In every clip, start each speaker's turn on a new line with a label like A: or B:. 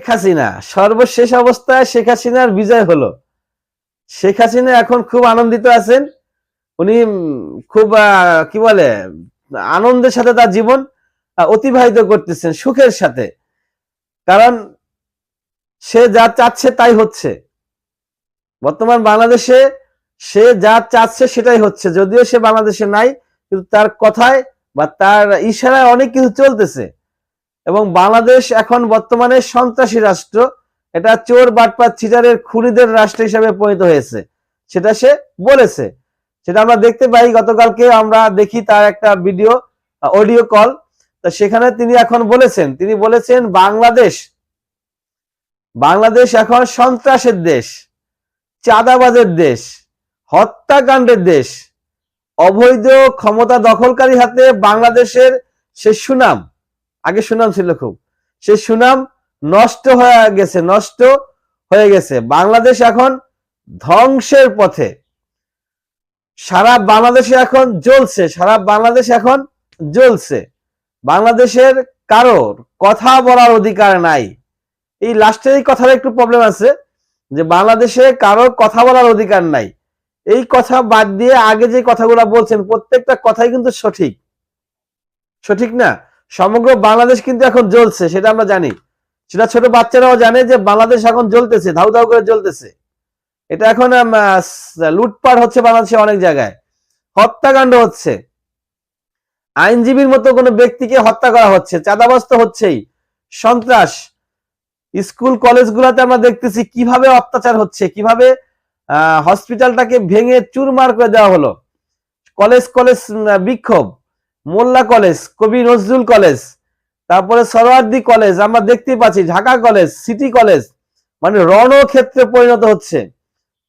A: শেখ হাসিনা। সর্বশেষ অবস্থায় শেখ হাসিনার বিজয় হলো। শেখ হাসিনা এখন খুব আনন্দিত আছেন। উনি খুব কি বলে, আনন্দের সাথে তার জীবন অতিবাহিত করতেছেন সুখের সাথে। কারণ সে যা চাচ্ছে তাই হচ্ছে। বর্তমান বাংলাদেশে সে যা চাচ্ছে সেটাই হচ্ছে। যদিও সে বাংলাদেশে নাই, কিন্তু তার কথায় বা তার ইশারায় অনেক কিছু চলতেছে। এবং বাংলাদেশ এখন বর্তমানে সন্ত্রাসী রাষ্ট্র। এটা চোর বাটপাত চিটারের খুনিদের রাষ্ট্র হিসাবে পরিণত হয়েছে। সেটা সে বলেছে। সেটা আমরা দেখতে পাই। গতকালকে আমরা দেখি তার একটা ভিডিও অডিও কল তা সেখানে তিনি এখন বলেছেন, তিনি বলেছেন, বাংলাদেশ বাংলাদেশ এখন সন্ত্রাসের দেশ, চাঁদাবাজের দেশ, হত্যাকাণ্ডের দেশ। অবৈধ ক্ষমতা দখলকারী হাতে বাংলাদেশের সে সুনাম আগে সুনাম ছিল খুব। সে সুনাম নষ্ট হয়ে গেছে, নষ্ট হয়ে গেছে। বাংলাদেশ এখন ধ্বংসের পথে। সারা বাংলাদেশে এখন জ্বলছে, সারা বাংলাদেশ এখন জ্বলছে। বাংলাদেশের কারোর কথা বলার অধিকার নাই। এই লাস্টের এই কথার একটু প্রবলেম আছে, যে বাংলাদেশে কারোর কথা বলার অধিকার নাই। এই কথা বাদ দিয়ে আগে যে কথাগুলো বলছেন, প্রত্যেকটা কথাই কিন্তু সঠিক। সঠিক না? সমগ্র বাংলাদেশ কিন্তু এখন জ্বলছে, সেটা আমরা জানি। সেটা ছোট বাচ্চারাও জানে যে বাংলাদেশ এখন জ্বলতেছে, ধাউ ধাউ করে জ্বলতেছে। এটা এখন লুটপাট হচ্ছে বাংলাদেশে অনেক জায়গায়। হত্যাকাণ্ড হচ্ছে। আইনজীবীর মতো কোনো ব্যক্তিকে হত্যা করা হচ্ছে, চাঁদাবাজ তো হচ্ছেই। সন্ত্রাস। স্কুল, কলেজগুলোতে আমরা দেখতেছি কীভাবে অত্যাচার হচ্ছে, কীভাবে হসপিটালটাকে ভেঙে চুরমার করে দেওয়া হলো। কলেজ কলেজ বিক্ষোভ। মোল্লা কলেজ, কবি নজরুল কলেজ, তারপরে সরোয়ার্দি কলেজ, আমরা দেখতে পাচ্ছি ঢাকা কলেজ, সিটি কলেজ মানে রণক্ষেত্রে পরিণত হচ্ছে।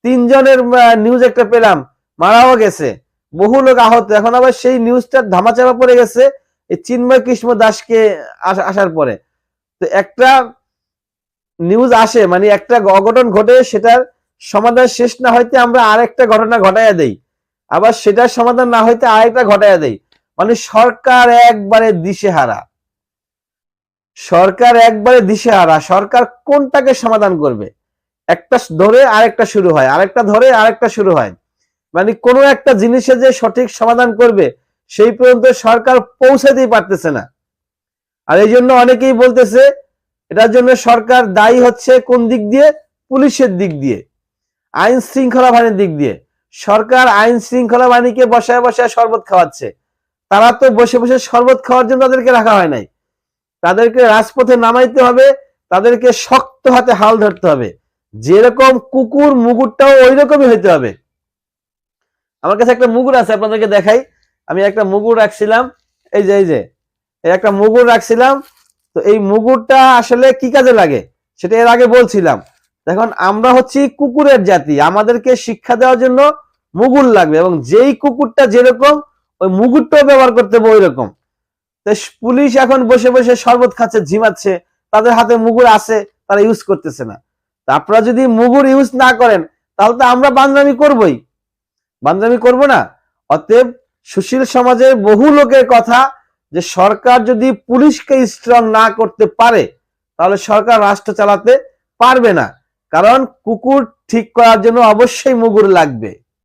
A: তিনজনের নিউজ একটা পেলাম, মারাও গেছে। বহু লোক আহত, এখন আবার সেই নিউজটা ধামাচাপা পড়ে গেছে, এই চিন্ময় কৃষ্ণ দাসকে আস- আসার পরে। তো একটা নিউজ আসে মানে একটা অঘটন ঘটে, সেটার সমাধান শেষ না হইতে আমরা আরেকটা ঘটনা ঘটাইয়া দেই। আবার সেটার সমাধান না হইতে আরেকটা ঘটাইয়া দেই। মানে সরকার একবারে দিশেহারা। সরকার একবারে দিশেহারা। সরকার কোনটাকে সমাধান করবে? একটা ধরে আরেকটা শুরু হয়। আরেকটা ধরে আরেকটা শুরু হয়। মানে কোনো একটা জিনিসে যে সঠিক সমাধান করবে, সেই পর্যন্ত সরকার পৌঁছাতেই পারতেছে না। আর এই জন্য অনেকেই বলতেছে, এটার জন্য সরকার দায়ী হচ্ছে কোন দিক দিয়ে? পুলিশের দিক দিয়ে। আইন শৃঙ্খলা বাহিনীর দিক দিয়ে। সরকার আইন শৃঙ্খলা বাহিনীকে বসায় বসায় শরবত খাওয়াচ্ছে। তারা তো বসে বসে শরবত খাওয়ার জন্য তাদেরকে রাখা হয় নাই। তাদেরকে রাজপথে নামাইতে হবে, তাদেরকে শক্ত হাতে হাল ধরতে হবে। যেরকম কুকুর মুগুরটাও ওই রকমই হইতে হবে। আমার কাছে একটা মুগুর আছে, আপনাদেরকে দেখাই। আমি একটা মুগুর রাখছিলাম, এই যে এই যে, এই একটা মুগুর রাখছিলাম। তো এই মুগুরটা আসলে কি কাজে লাগে? সেটা এর আগে বলছিলাম। এখন আমরা হচ্ছি কুকুরের জাতি। আমাদেরকে শিক্ষা দেওয়ার জন্য মুগুর লাগবে এবং যেই কুকুরটা যেরকম ওই মুগুরটাও ব্যবহার করতে হবে ওই রকম পুলিশ এখন বসে বসে শরবত খাচ্ছে, ঝিমাচ্ছে, তাদের হাতে মুগুর আছে, তারা ইউজ করতেছে না। আপনারা যদি মুগুর ইউজ না করেন, তাহলে তো আমরা বান্দামি করবই। বান্দামি করব না। অতএব সুশীল সমাজের বহু লোকের কথা যে সরকার যদি পুলিশকে স্ট্রং না করতে পারে, তাহলে সরকার রাষ্ট্র চালাতে পারবে না। কারণ কুকুর ঠিক করার জন্য অবশ্যই মুগুর লাগবে।